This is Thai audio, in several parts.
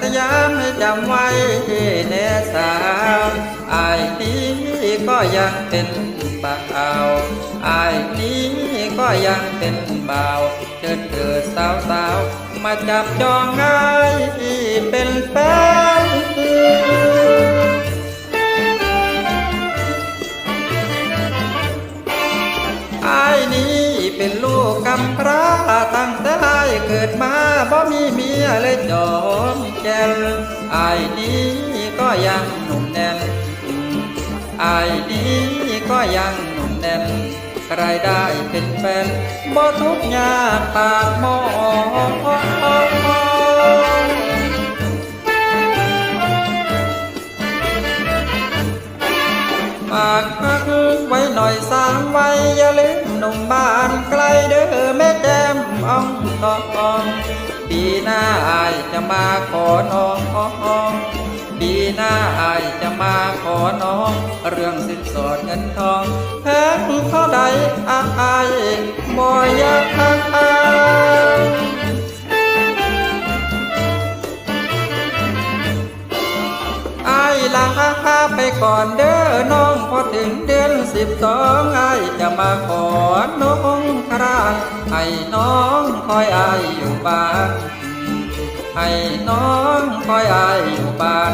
สยามให้จำไว้แน่สาวอายนี้ก็ยังเป็นบ่าวอายนี้ก็ยังเป็นบ่าวเชิญเถิดสาวสาวๆมาจับจองง่ายเป็น กำพร้าตั้งแต่เกิดมาบ่มีเมียเลยจอมแก่นอายนี้ก็ยังหนุ่มแน่นอายนี้ก็ยังหนุ่มแน่นใครได้เป็นแฟนบ่ทุกยากปากหมอ พักไว้หน่อยสามไว้อย่าลืมหนุ่มบ้านไกลเด้อแม่แก้มอ่องตองปีหน้าอายจะมาขอน้องปีหน้าอายจะมาขอน้อง เรื่องสินสอดเงินทองแพงเท่าใดอายบ่อยากไอ้ลาไปก่อนเด้อน้อง สิบสองไอจะมาขอน้องคราให้น้องคอยไออยู่บ้านให้น้องคอยไออยู่บ้าน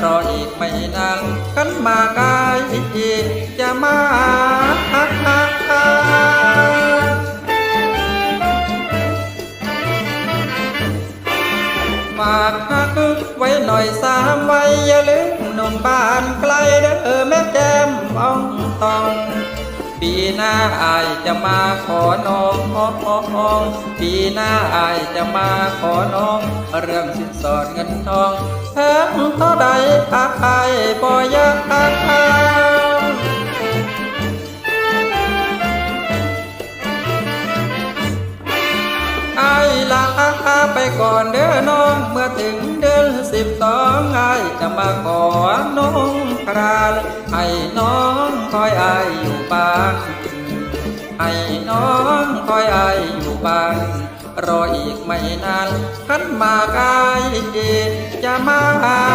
รออีกไม่นานกันมากายอีกจะมาฮักฮักฮักฝากฮักไว้หน่อยสามไว้อย่าลืมหนุ่มบ้านไกลเด้อแม่แก้มอ่อง ตอง ปีหน้าอายจะมาขอน้องปีหน้าอายจะมาขอน้อง เรื่องสินสอดเงินทองแพงเท่าใดอายบ่อยากไอลาไปก่อนเด้อน้อง เมื่อถึงเดือนสิบสองไอจะมาขอน้อง กราลให้น้องคอยไอายอยู่บ้านให้น้องคอยไอายอยู่บ้านรออีกไม่นานขันมากายจะมา